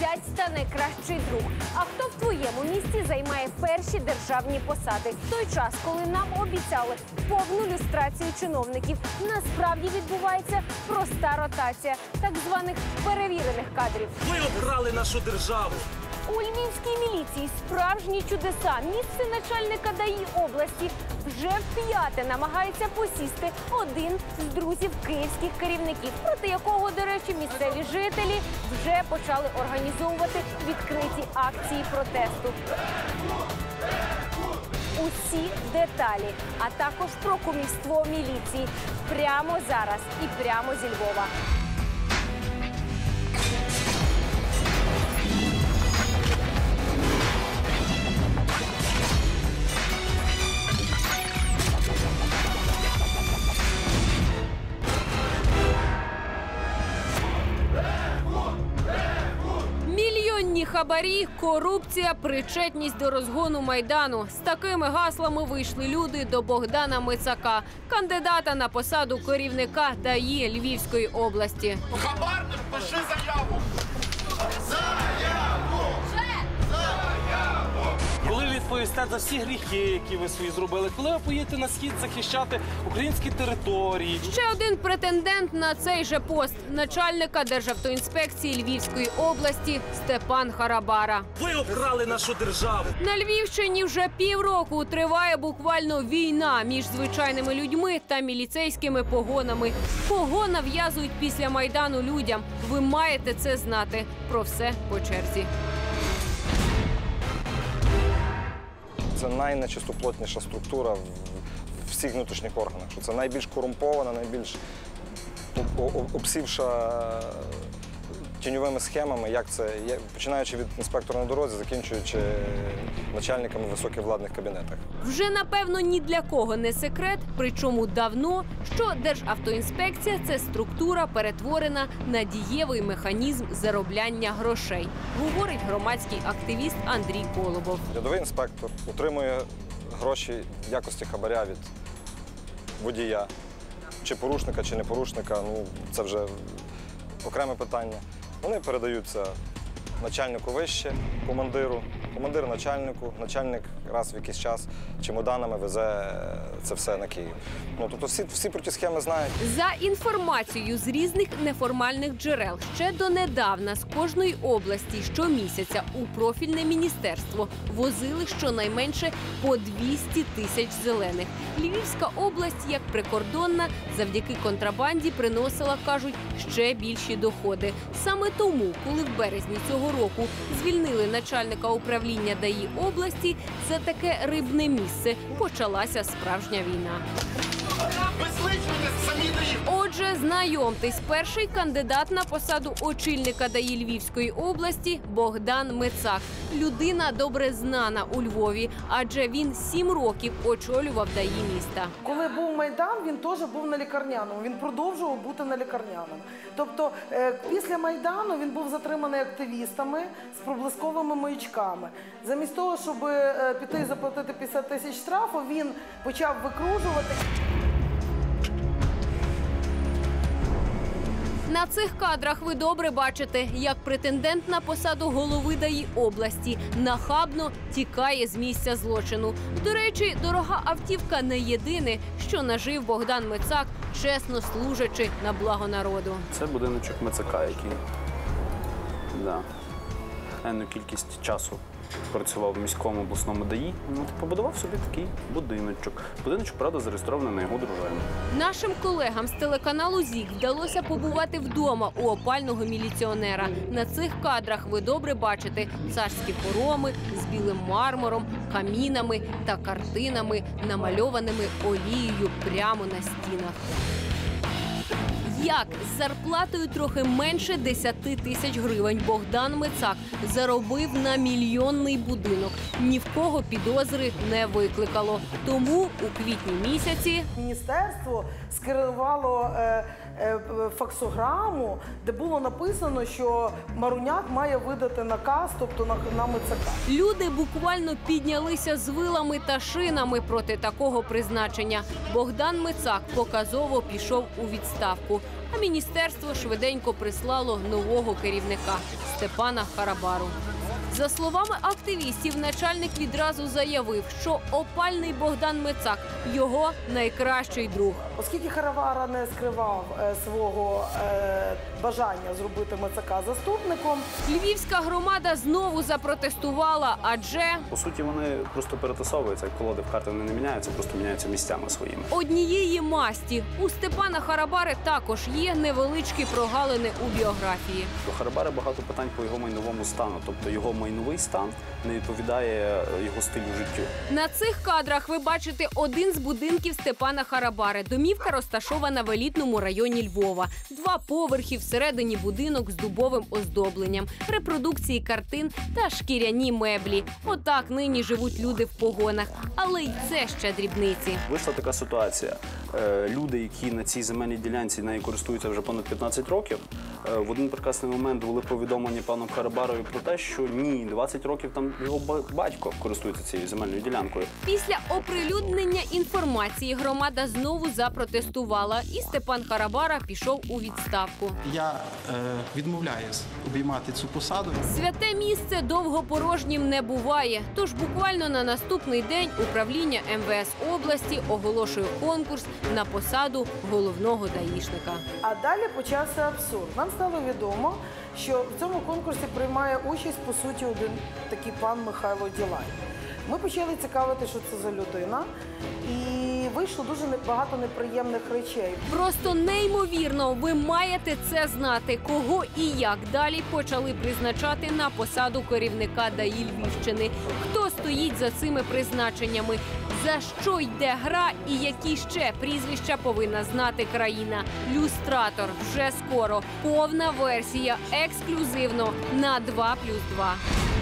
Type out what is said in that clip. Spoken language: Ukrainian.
зять та найкращий друг. А хто в твоєму місті займає перші державні посади? Той час, коли нам обіцяли повну люстрацію чиновників, насправді відбувається проста ротація так званих перевірених кадрів. Ви обрали нашу державу. У львівській міліції справжні чудеса. Місце начальника ДАІ області вже вп'яте намагається посісти один з друзів київських керівників, проти якого, до речі, місцеві жителі вже почали організовувати відкриті акції протесту. Усі деталі, а також про кумівство міліції прямо зараз і прямо зі Львова. Хабарі, корупція, причетність до розгону майдану. З такими гаслами вийшли люди до Богдана Мицака, кандидата на посаду керівника ДАІ Львівської області. Хабарник, пиши заяву. Відповісте за всі гріхи, які ви свої зробили, коли ви поїдете на схід захищати українські території. Ще один претендент на цей же пост начальника Державтоінспекції Львівської області Степан Харабара. Ви обрали нашу державу. На Львівщині вже півроку триває буквально війна між звичайними людьми та міліцейськими погонами. Кого нав'язують після майдану людям? Ви маєте це знати. Про все по черзі. Це найнечистоплотніша структура в всіх внутрішніх органах. Це найбільш корумпована, найбільш обсівша тіньовими схемами, як це починаючи від інспектора на дорозі, закінчуючи начальниками високих владних кабінетах. Вже напевно ні для кого не секрет, причому давно, що Державтоінспекція це структура перетворена на дієвий механізм заробляння грошей, говорить громадський активіст Андрій Колобов. Рядовий інспектор отримує гроші в якості хабаря від водія, чи порушника, чи не порушника. Ну, це вже окреме питання. Вони передаються начальнику вище, командиру, командир начальнику, начальник раз в якийсь час чемоданами везе це все на Київ. Ну, тобто всі, всі про ті схеми знають. За інформацією з різних неформальних джерел, ще донедавна з кожної області щомісяця у профільне міністерство возили щонайменше по 200 тисяч зелених. Львівська область, як прикордонна, завдяки контрабанді приносила, кажуть, ще більші доходи. Саме тому, коли в березні цього року звільнили начальника управління ДАІ області, за таке рибне місце почалася справжня війна. Отже, знайомтесь, перший кандидат на посаду очільника ДАІ Львівської області Богдан Мицак. Людина добре знана у Львові, адже він сім років очолював ДАІ міста. Коли був майдан, він теж був на лікарняному. Він продовжував бути на лікарняному. Тобто, е, після майдану він був затриманий активістами з проблисковими маячками. Замість того, щоб е, піти і заплатити 50 тисяч штрафу, він почав викружувати. На цих кадрах ви добре бачите, як претендент на посаду голови ДАІ області нахабно тікає з місця злочину. До речі, дорога автівка не єдине, що нажив Богдан Мицак, чесно служачи на благо народу. Це будиночок Мацака, який да, енну кількість часу працював в міському обласному ДАІ. Ну, побудував собі такий будиночок. Будиночок, правда, зареєстрований на його дружину. Нашим колегам з телеканалу ЗІК вдалося побувати вдома у опального міліціонера. На цих кадрах ви добре бачите царські хороми з білим мармуром, камінами та картинами, намальованими олією прямо на стінах. Як з зарплатою трохи менше 10 тисяч гривень Богдан Мицак заробив на мільйонний будинок. Ні в кого підозри не викликало. Тому у квітні місяці Міністерство скерувало е, факсограму, де було написано, що Маруняк має видати наказ, тобто на, на МЦК. Люди буквально піднялися з вилами та шинами проти такого призначення. Богдан Мицак показово пішов у відставку. А міністерство швиденько прислало нового керівника Степана Харабару. За словами активістів, начальник відразу заявив, що опальний Богдан Мицак його найкращий друг. Оскільки Харавара не скривав е, свого е, бажання зробити МЦК заступником, Львівська громада знову запротестувала, адже По суті, вони просто перетасовуються, як колоди в карти вони не міняються, просто міняються місцями своїми. однієї масті у Степана Харабари також є невеличкі прогалини у біографії. До Харабара багато питань по його майновому стану, тобто його майновий стан не відповідає е, його стилю життю. На цих кадрах ви бачите один з будинків Степана Харабари. Домівка розташована в елітному районі Львова. Два поверхи всередині будинок з дубовим оздобленням, репродукції картин та шкіряні меблі. Отак нині живуть люди в погонах. Але й це ще дрібниці. Вийшла така ситуація. Е, Люди, які на цій земельній ділянці нею користуються вже понад 15 років, в один прекрасний момент були повідомлені паном Харабарові про те, що ні, 20 років там його ба- батько користується цією земельною ділянкою. Після оприлюднення інформації громада знову запротестувала, і Степан Харабара пішов у відставку. Я е, відмовляюсь обіймати цю посаду. Святе місце довго порожнім не буває. Тож буквально на наступний день управління МВС області оголошує конкурс на посаду головного даїшника. а далі почався абсурд. Нам стало відомо, що в цьому конкурсі приймає участь по суті один такий пан Михайло Ділай. Ми почали цікавити, що це за людина, і вийшло дуже багато неприємних речей. Просто неймовірно, ви маєте це знати, кого і як далі почали призначати на посаду керівника ДАІ Львівщини. Хто стоїть за цими призначеннями? За що йде гра і які ще прізвища повинна знати країна? Люстратор вже скоро. Повна версія ексклюзивно на 2+,2.